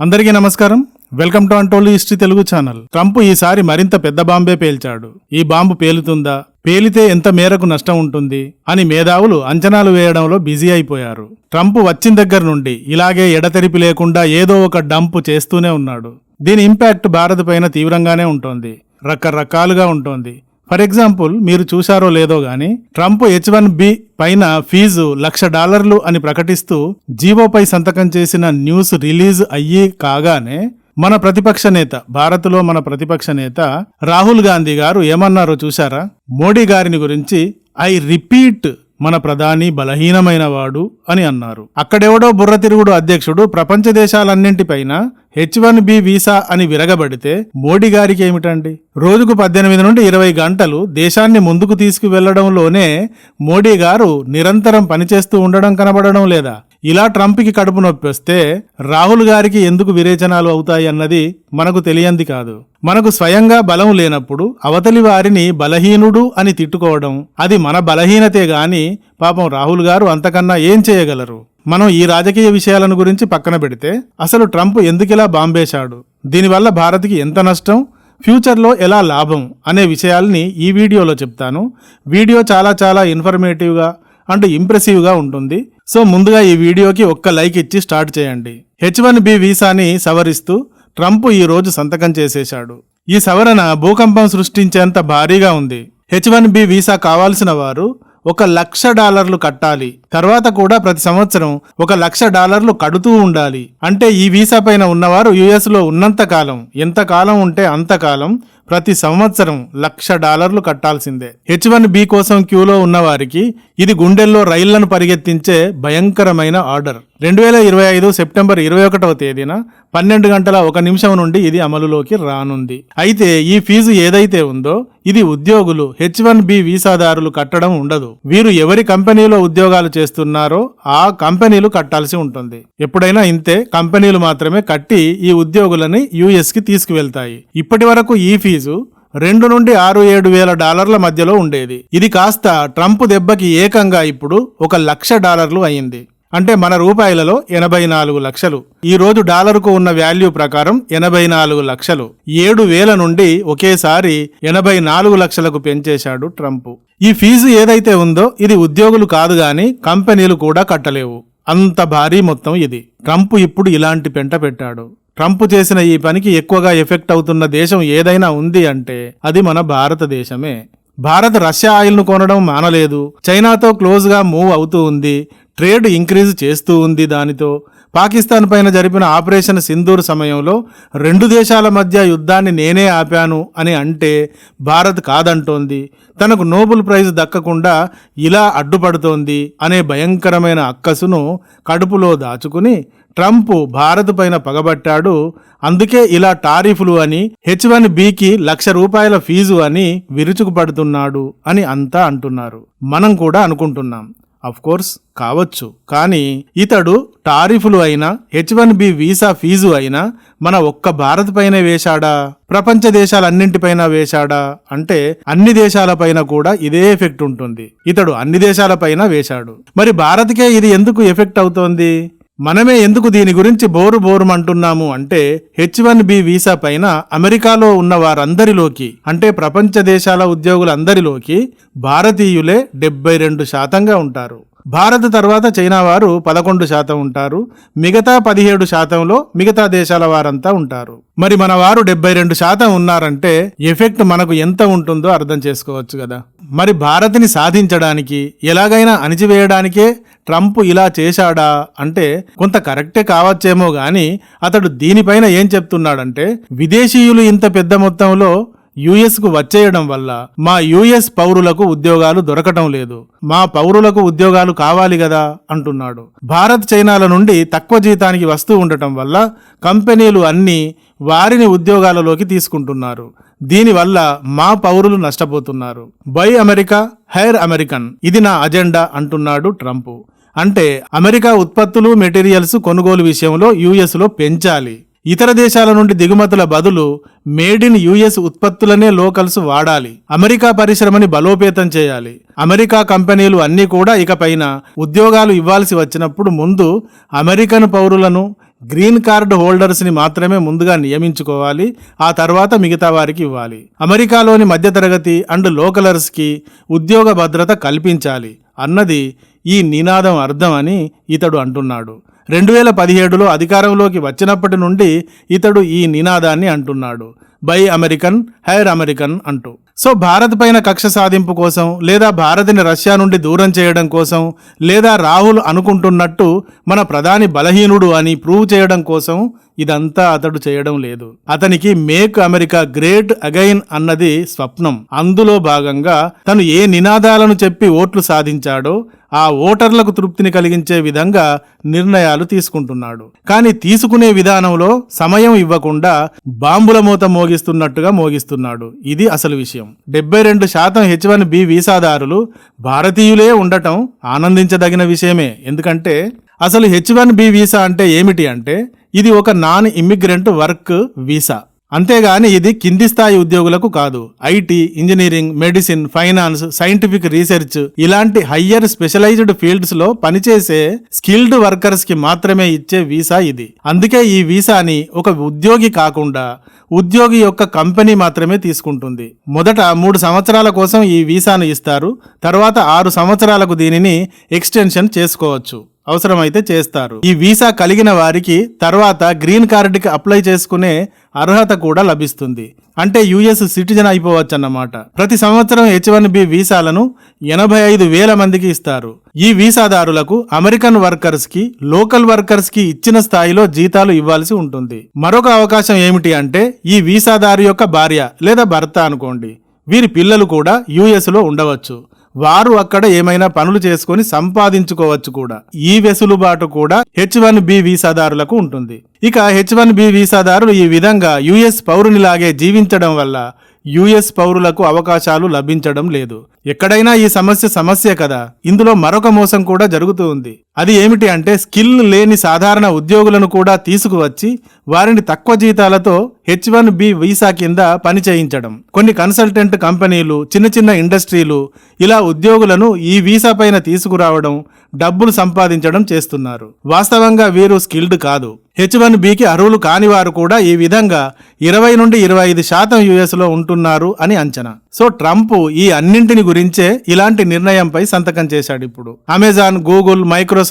అందరికీ నమస్కారం. Welcome to అంటోళ్ళు హిస్టరీ తెలుగు ఛానల్. ట్రంప్ ఈసారి మరింత పెద్ద బాంబే పేల్చాడు. ఈ బాంబు పేలుతుందా? పేలితే ఎంత మేరకు నష్టం ఉంటుంది? అని మేధావులు అంచనాలు వేయడంలో బిజీ అయిపోయారు. ట్రంప్ వచ్చిన దగ్గర నుండి ఇలాగే ఎడతెరిపి లేకుండా ఏదో ఒక డంప్ చేస్తూనే ఉన్నాడు. దీని ఇంపాక్ట్ భారత్ పైన తీవ్రంగానే ఉంటుంది. రకరకాలుగా ఉంటుంది. ఫర్ ఎగ్జాంపుల్ మీరు చూశారో లేదో గాని ట్రంప్ హెచ్ వన్ బి పైన ఫీజు లక్ష డాలర్లు అని ప్రకటిస్తూ జీవోపై సంతకం చేసిన న్యూస్ రిలీజ్ అయ్యి కాగానే మన ప్రతిపక్ష నేత భారత్లో మన ప్రతిపక్ష నేత రాహుల్ గాంధీ గారు ఏమన్నారో చూశారా? మోడీ గారిని గురించి ఐ రిపీట్ మన ప్రధాని బలహీనమైనవాడు అని అన్నారు. అక్కడెవడో బుర్రతిరుగుడు అధ్యక్షుడు ప్రపంచ దేశాలన్నింటిపైన హెచ్ వన్ బి వీసా అని విరగబడితే మోడీ గారికి ఏమిటండి? రోజుకు పద్దెనిమిది నుండి ఇరవై గంటలు దేశాన్ని ముందుకు తీసుకువెళ్ళడంలోనే మోడీ గారు నిరంతరం పనిచేస్తూ ఉండడం కనబడడం లేదా? ఇలా ట్రంప్కి కడుపు నొప్పి వస్తే రాహుల్ గారికి ఎందుకు విరేచనాలు అవుతాయి అన్నది మనకు తెలియంది కాదు. మనకు స్వయంగా బలం లేనప్పుడు అవతలి వారిని బలహీనుడు అని తిట్టుకోవడం అది మన బలహీనతే గాని పాపం రాహుల్ గారు అంతకన్నా ఏం చేయగలరు? మనం ఈ రాజకీయ విషయాలను గురించి పక్కన పెడితే అసలు ట్రంప్ ఎందుకిలా బాంబేశాడు? దీనివల్ల భారత్కి ఎంత నష్టం? ఫ్యూచర్లో ఎలా లాభం? అనే విషయాల్ని ఈ వీడియోలో చెప్తాను. వీడియో చాలా చాలా ఇన్ఫర్మేటివ్గా అండ్ ఇంప్రెసివ్గా ఉంటుంది. సో ముందుగా ఈ వీడియోకి ఒక్క లైక్ ఇచ్చి స్టార్ట్ చేయండి. హెచ్ వన్ బి వీసాని సవరిస్తూ ట్రంప్ ఈ రోజు సంతకం చేసేశాడు. ఈ సవరణ భూకంపం సృష్టించేంత భారీగా ఉంది. హెచ్ వన్ బి వీసా కావాల్సిన వారు ఒక లక్ష డాలర్లు కట్టాలి. తర్వాత కూడా ప్రతి సంవత్సరం ఒక లక్ష డాలర్లు కడుతూ ఉండాలి. అంటే ఈ వీసా పైన ఉన్నవారు యుఎస్లో ఉన్నంత కాలం ఎంత కాలం ఉంటే అంతకాలం ప్రతి సంవత్సరం లక్ష డాలర్లు కట్టాల్సిందే. హెచ్ వన్ బి కోసం క్యూలో ఉన్నవారికి ఇది గుండెల్లో రైళ్ళను పరిగెత్తించే భయంకరమైన ఆర్డర్. రెండు వేల ఇరవై ఐదు సెప్టెంబర్ ఇరవై ఒకటవ తేదీన పన్నెండు గంటల ఒక నిమిషం నుండి ఇది అమలులోకి రానుంది. అయితే ఈ ఫీజు ఏదైతే ఉందో ఇది ఉద్యోగులు హెచ్ వన్ బి వీసాదారులు కట్టడం ఉండదు. వీరు ఎవరి కంపెనీలో ఉద్యోగాలు చేస్తున్నారో ఆ కంపెనీలు కట్టాల్సి ఉంటుంది. ఎప్పుడైనా ఇంతే కంపెనీలు మాత్రమే కట్టి ఈ ఉద్యోగులని యుఎస్కి తీసుకువెళ్తాయి. ఇప్పటి వరకు ఈ ఫీజు రెండు నుండి ఆరు ఏడు వేల డాలర్ల మధ్యలో ఉండేది. ఇది కాస్త ట్రంప్ దెబ్బకి ఏకంగా ఇప్పుడు ఒక లక్ష డాలర్లు అయింది. అంటే మన రూపాయలలో ఎనభై నాలుగు లక్షలు. ఈ రోజు డాలర్కు ఉన్న వాల్యూ ప్రకారం ఎనభై నాలుగు లక్షలు. ఏడు వేల నుండి ఒకేసారి ఎనభై నాలుగు లక్షలకు పెంచేశాడు ట్రంప్. ఈ ఫీజు ఏదైతే ఉందో ఇది ఉద్యోగులు కాదు గాని కంపెనీలు కూడా కట్టలేవు. అంత భారీ మొత్తం ఇది. ట్రంప్ ఇప్పుడు ఇలాంటి పెంట పెట్టాడు. ట్రంప్ చేసిన ఈ పనికి ఎక్కువగా ఎఫెక్ట్ అవుతున్న దేశం ఏదైనా ఉంది అంటే అది మన భారతదేశమే. భారత్ రష్యా ఆయిల్ను కొనడం మానలేదు. చైనాతో క్లోజ్గా మూవ్ అవుతూ ఉంది. ట్రేడ్ ఇంక్రీజ్ చేస్తూ ఉంది దానితో. పాకిస్తాన్ పైన జరిపిన ఆపరేషన్ సింధూర్ సమయంలో రెండు దేశాల మధ్య యుద్ధాన్ని నేనే ఆపాను అని అంటే భారత్ కాదంటోంది. తనకు నోబెల్ ప్రైజ్ దక్కకుండా ఇలా అడ్డుపడుతోంది అనే భయంకరమైన అక్కసును కడుపులో దాచుకుని ట్రంప్ భారత్ పైన పగబట్టాడు. అందుకే ఇలా టారిఫ్లు అని హెచ్ వన్ బికి లక్ష రూపాయల ఫీజు అని విరుచుకుపడుతున్నాడు అని అంతా అంటున్నారు. మనం కూడా అనుకుంటున్నాం. కోర్స్ కావచ్చు. కానీ ఇతడు టారిఫ్లు అయినా H one B visa fee అయినా మన ఒక్క భారత్ పైనే వేశాడా? ప్రపంచ దేశాలన్నింటిపైన వేశాడా? అంటే అన్ని దేశాలపైన కూడా ఇదే ఎఫెక్ట్ ఉంటుంది. ఇతడు అన్ని దేశాలపైన వేశాడు. మరి భారత్కే ఇది ఎందుకు ఎఫెక్ట్ అవుతోంది? మనమే ఎందుకు దీని గురించి బోరు బోరుమంటున్నాము అంటే హెచ్ వన్ బి వీసా పైన అమెరికాలో ఉన్న వారందరిలోకి అంటే ప్రపంచ దేశాల ఉద్యోగులందరిలోకి భారతీయులే డెబ్బై రెండు శాతంగా ఉంటారు. భారత్ తర్వాత చైనా వారు పదకొండు శాతం ఉంటారు. మిగతా పదిహేడు శాతంలో మిగతా దేశాల వారంతా ఉంటారు. మరి మన వారు డెబ్బై రెండు శాతం ఉన్నారంటే ఎఫెక్ట్ మనకు ఎంత ఉంటుందో అర్థం చేసుకోవచ్చు కదా. మరి భారత్ని సాధించడానికి ఎలాగైనా అణిచివేయడానికే ట్రంప్ ఇలా చేశాడా అంటే కొంత కరెక్టే కావచ్చేమో గాని అతడు దీనిపైన ఏం చెప్తున్నాడంటే విదేశీయులు ఇంత పెద్ద మొత్తంలో యుఎస్కు వచ్చేయడం వల్ల మా యుఎస్ పౌరులకు ఉద్యోగాలు దొరకటం లేదు. మా పౌరులకు ఉద్యోగాలు కావాలి కదా అంటున్నాడు. భారత్ చైనాల నుండి తక్కువ జీతానికి వస్తూ ఉండటం వల్ల కంపెనీలు అన్నీ వారిని ఉద్యోగాలలోకి తీసుకుంటున్నారు. దీనివల్ల మా పౌరులు నష్టపోతున్నారు. బై అమెరికా హైర్ అమెరికన్ ఇది నా అజెండా అంటున్నాడు ట్రంప్. అంటే అమెరికా ఉత్పత్తులు మెటీరియల్స్ కొనుగోలు విషయంలో యుఎస్లో పెంచాలి. ఇతర దేశాల నుండి దిగుమతుల బదులు మేడ్ ఇన్ యుఎస్ ఉత్పత్తులనే లోకల్స్ వాడాలి. అమెరికా పరిశ్రమని బలోపేతం చేయాలి. అమెరికా కంపెనీలు అన్నీ కూడా ఇకపైన ఉద్యోగాలు ఇవ్వాల్సి వచ్చినప్పుడు ముందు అమెరికన్ పౌరులను గ్రీన్ కార్డు హోల్డర్స్ని మాత్రమే ముందుగా నియమించుకోవాలి ఆ తర్వాత మిగతా వారికి ఇవ్వాలి. అమెరికాలోని మధ్యతరగతి అండ్ లోకలర్స్కి ఉద్యోగ భద్రత కల్పించాలి అన్నది ఈ నినాదం అర్థం అని ఇతడు అంటున్నాడు. రెండు వేల పదిహేడులో అధికారంలోకి వచ్చినప్పటి నుండి ఇతడు ఈ నినాదాన్ని అంటున్నాడు. బై అమెరికన్ హైర్ అమెరికన్ అంటూ. సో భారత్ పైన కక్ష సాధింపు కోసం లేదా భారత్ని రష్యా నుండి దూరం చేయడం కోసం లేదా రాహుల్ అనుకుంటున్నట్టు మన ప్రధాని బలహీనుడు అని ప్రూవ్ చేయడం కోసం ఇదంతా అతడు చేయడం లేదు. అతనికి మేక్ అమెరికా గ్రేట్ అగైన్ అన్నది స్వప్నం. అందులో భాగంగా తను ఏ నినాదాలను చెప్పి ఓట్లు సాధించాడో ఆ ఓటర్లకు తృప్తిని కలిగించే విధంగా నిర్ణయాలు తీసుకుంటున్నాడు. కానీ తీసుకునే విధానంలో సమయం ఇవ్వకుండా బాంబుల మూత మోగిస్తున్నట్టుగా మోగిస్తున్నాడు. ఇది అసలు విషయం. డెబ్బై రెండు శాతం హెచ్ వన్ బి వీసాదారులు భారతీయులే ఉండటం ఆనందించదగిన విషయమే. ఎందుకంటే అసలు హెచ్ వన్ బి వీసా అంటే ఏమిటి అంటే ఇది ఒక నాన్ ఇమ్మిగ్రెంట్ వర్క్ వీసా. అంతేగాని ఇది కింది స్థాయి ఉద్యోగులకు కాదు. IT engineering medicine finance scientific research ఇలాంటి హయ్యర్ స్పెషలైజ్డ్ ఫీల్డ్స్లో పనిచేసే స్కిల్డ్ వర్కర్స్కి మాత్రమే ఇచ్చే వీసా ఇది. అందుకే ఈ వీసాని ఒక ఉద్యోగి కాకుండా ఉద్యోగి యొక్క కంపెనీ మాత్రమే తీసుకుంటుంది. మొదట మూడు సంవత్సరాల కోసం ఈ వీసాను ఇస్తారు తర్వాత ఆరు సంవత్సరాలకు దీనిని ఎక్స్టెన్షన్ చేసుకోవచ్చు. అవసరమైతే చేస్తారు. ఈ వీసా కలిగిన వారికి తర్వాత గ్రీన్ కార్డుకి అప్లై చేసుకునే అర్హత కూడా లభిస్తుంది. అంటే యుఎస్ సిటిజన్ అయిపోవచ్చు అన్నమాట ప్రతి సంవత్సరం హెచ్ వన్ బి వీసాలను ఎనభై ఐదు వేల మందికి ఇస్తారు. ఈ వీసాదారులకు అమెరికన్ వర్కర్స్కి లోకల్ వర్కర్స్కి ఇచ్చిన స్థాయిలో జీతాలు ఇవ్వాల్సి ఉంటుంది. మరొక అవకాశం ఏమిటి అంటే ఈ వీసాదారు యొక్క భార్య లేదా భర్త అనుకోండి. వీరి పిల్లలు కూడా యుఎస్లో ఉండవచ్చు. వారు అక్కడ ఏమైనా పనులు చేసుకొని సంపాదించుకోవచ్చు కూడా. ఈ వెసులుబాటు కూడా హెచ్ వన్ బి వీసాదారులకు ఉంటుంది. ఇక హెచ్ వన్ బి వీసాదారులు ఈ విధంగా యుఎస్ పౌరునిలాగే జీవించడం వల్ల యుఎస్ పౌరులకు అవకాశాలు లభించడం లేదు. ఎక్కడైనా ఈ సమస్య సమస్య కదా. ఇందులో మరొక మోసం కూడా జరుగుతూ ఉంది. అది ఏమిటి అంటే స్కిల్ లేని సాధారణ ఉద్యోగులను కూడా తీసుకువచ్చి వారిని తక్కువ జీతాలతో హెచ్ వన్ బి వీసా కింద పని చేయించడం. కొన్ని కన్సల్టెంట్ కంపెనీలు చిన్న చిన్న ఇండస్ట్రీలు ఇలా ఉద్యోగులను ఈ వీసా పైన తీసుకురావడం డబ్బులు సంపాదించడం చేస్తున్నారు. వాస్తవంగా వీరు స్కిల్డ్ కాదు. హెచ్ వన్ బికి అర్హులు కాని వారు కూడా ఈ విధంగా ఇరవై నుండి ఇరవై ఐదు శాతం యుఎస్లో ఉంటున్నారు అని అంచనా. సో ట్రంప్ ఈ అన్నింటిని గురించే ఇలాంటి నిర్ణయంపై సంతకం చేశాడు ఇప్పుడు. Amazon Google Microsoft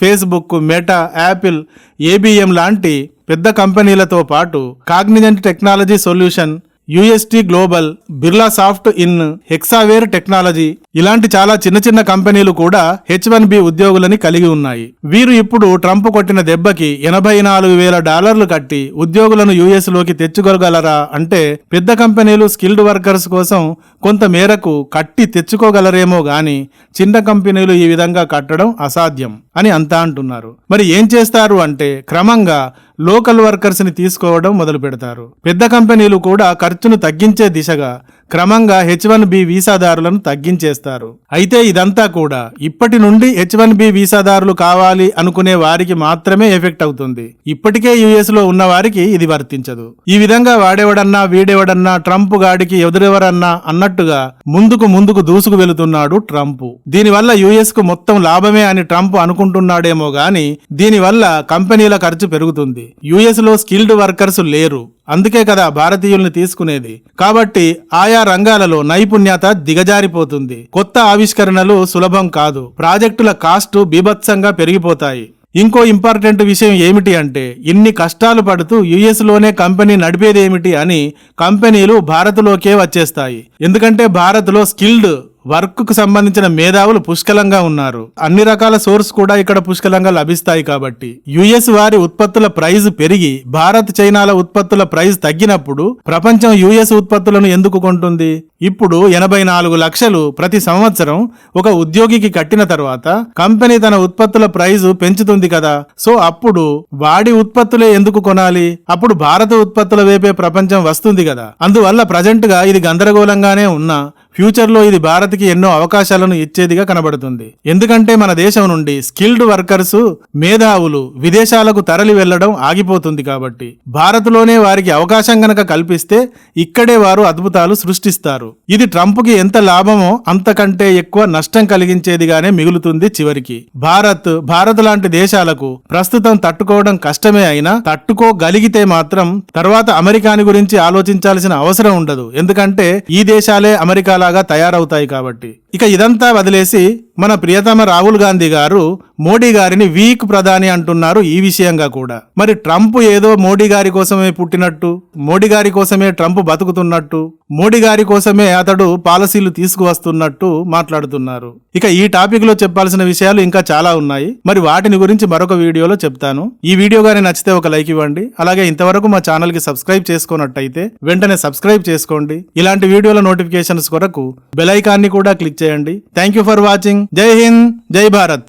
Facebook Meta Apple IBM లాంటి పెద్ద కంపెనీలతో పాటు Cognizant technology solution UST global Birlasoft in Hexaware technology ఇలాంటి చాలా చిన్న చిన్న కంపెనీలు కూడా హెచ్ వన్ బి ఉద్యోగులని కలిగి ఉన్నాయి. వీరు ఇప్పుడు ట్రంప్ కొట్టిన దెబ్బకి ఎనభై నాలుగు వేల డాలర్లు కట్టి ఉద్యోగులను యుఎస్లోకి తెచ్చుకోగలరా అంటే పెద్ద కంపెనీలు స్కిల్డ్ వర్కర్స్ కోసం కొంత మేరకు కట్టి తెచ్చుకోగలరేమో గాని చిన్న కంపెనీలు ఈ విధంగా కట్టడం అసాధ్యం అని అంతా అంటున్నారు. మరి ఏం చేస్తారు అంటే క్రమంగా లోకల్ వర్కర్స్ని తీసుకోవడం మొదలు పెడతారు పెద్ద కంపెనీలు కూడా ఖర్చును తగ్గించే దిశగా క్రమంగా హెచ్ వన్ బి వీసాదారులను తగ్గించేస్తారు. అయితే ఇదంతా కూడా ఇప్పటి నుండి హెచ్ వన్ బి వీసాదారులు కావాలి అనుకునే వారికి మాత్రమే ఎఫెక్ట్ అవుతుంది. ఇప్పటికే యుఎస్లో ఉన్న వారికి ఇది వర్తించదు. ఈ విధంగా వాడేవాడన్నా వీడేవాడన్నా ట్రంప్ గాడికి ఎదురెవరన్నా అన్నట్టుగా ముందుకు ముందుకు దూసుకు వెళుతున్నాడు ట్రంప్. దీనివల్ల యుఎస్కు మొత్తం లాభమే అని ట్రంప్ అనుకుంటున్నాడేమో గాని దీనివల్ల కంపెనీల ఖర్చు పెరుగుతుంది. యుఎస్లో స్కిల్డ్ వర్కర్స్ లేరు. అందుకే కదా భారతీయుల్ని తీసుకునేది. కాబట్టి ఆయా రంగాలలో నైపుణ్యత దిగజారిపోతుంది. కొత్త ఆవిష్కరణలు సులభం కాదు. ప్రాజెక్టుల కాస్టు బీభత్సంగా పెరిగిపోతాయి. ఇంకో ఇంపార్టెంట్ విషయం ఏమిటి అంటే ఇన్ని కష్టాలు పడుతూ యుఎస్లోనే కంపెనీ నడిపేదేమిటి అని కంపెనీలు భారత్లోకే వచ్చేస్తాయి. ఎందుకంటే భారత్లో స్కిల్డ్ వర్క్కు సంబంధించిన మేధావులు పుష్కలంగా ఉన్నారు. అన్ని రకాల సోర్స్ కూడా ఇక్కడ పుష్కలంగా లభిస్తాయి కాబట్టి. యుఎస్ వారి ఉత్పత్తుల ప్రైజ్ పెరిగి భారత్ చైనాల ఉత్పత్తుల ప్రైజ్ తగ్గినప్పుడు ప్రపంచం యుఎస్ ఉత్పత్తులను ఎందుకు కొంటుంది? ఇప్పుడు ఎనభై నాలుగు లక్షలు ప్రతి సంవత్సరం ఒక ఉద్యోగికి కట్టిన తర్వాత కంపెనీ తన ఉత్పత్తుల ప్రైజ్ పెంచుతుంది కదా. సో అప్పుడు వాడి ఉత్పత్తులే ఎందుకు కొనాలి? అప్పుడు భారత ఉత్పత్తుల వైపే ప్రపంచం వస్తుంది కదా. అందువల్ల ప్రజెంట్గా ఇది గందరగోళంగానే ఉన్నా ఫ్యూచర్లో ఇది భారత్కి ఎన్నో అవకాశాలను ఇచ్చేదిగా కనబడుతుంది. ఎందుకంటే మన దేశం నుండి స్కిల్డ్ వర్కర్స్ మేధావులు విదేశాలకు తరలి వెళ్ళడం ఆగిపోతుంది కాబట్టి. భారత్లోనే వారికి అవకాశం గనక కల్పిస్తే ఇక్కడే వారు అద్భుతాలు సృష్టిస్తారు. ఇది ట్రంప్కి ఎంత లాభమో అంతకంటే ఎక్కువ నష్టం కలిగించేదిగానే మిగులుతుంది చివరికి. భారత్ భారత్ లాంటి దేశాలకు ప్రస్తుతం తట్టుకోవడం కష్టమే అయినా తట్టుకోగలిగితే మాత్రం తర్వాత అమెరికాని గురించి ఆలోచించాల్సిన అవసరం ఉండదు. ఎందుకంటే ఈ దేశాలే అమెరికా లాగా తయారవుతాయి కాబట్టి. ఇక ఇదంతా వదిలేసి మన ప్రియతమ రాహుల్ గాంధీ గారు మోడీ గారిని వీక్ ప్రధాని అంటున్నారు ఈ విషయంగా కూడా. మరి ట్రంప్ ఏదో మోడీ గారి కోసమే పుట్టినట్టు మోడీ గారి కోసమే ట్రంప్ బతుకుతున్నట్టు మోడీ గారి కోసమే అతడు పాలసీలు తీసుకువస్తున్నట్టు మాట్లాడుతున్నారు. ఇక ఈ టాపిక్లో చెప్పాల్సిన విషయాలు ఇంకా చాలా ఉన్నాయి. మరి వాటిని గురించి మరొక వీడియోలో చెప్తాను. ఈ వీడియో గారి నచ్చితే ఒక లైక్ ఇవ్వండి. అలాగే ఇంతవరకు మా ఛానల్కి సబ్స్క్రైబ్ చేసుకున్నట్టయితే వెంటనే సబ్స్క్రైబ్ చేసుకోండి. ఇలాంటి వీడియోల నోటిఫికేషన్స్ కొరకు బెల్ ఐకాన్ని కూడా క్లిక్ చేయండి. థ్యాంక్ యూ ఫర్ వాచింగ్ జై హింద్ జై భారత్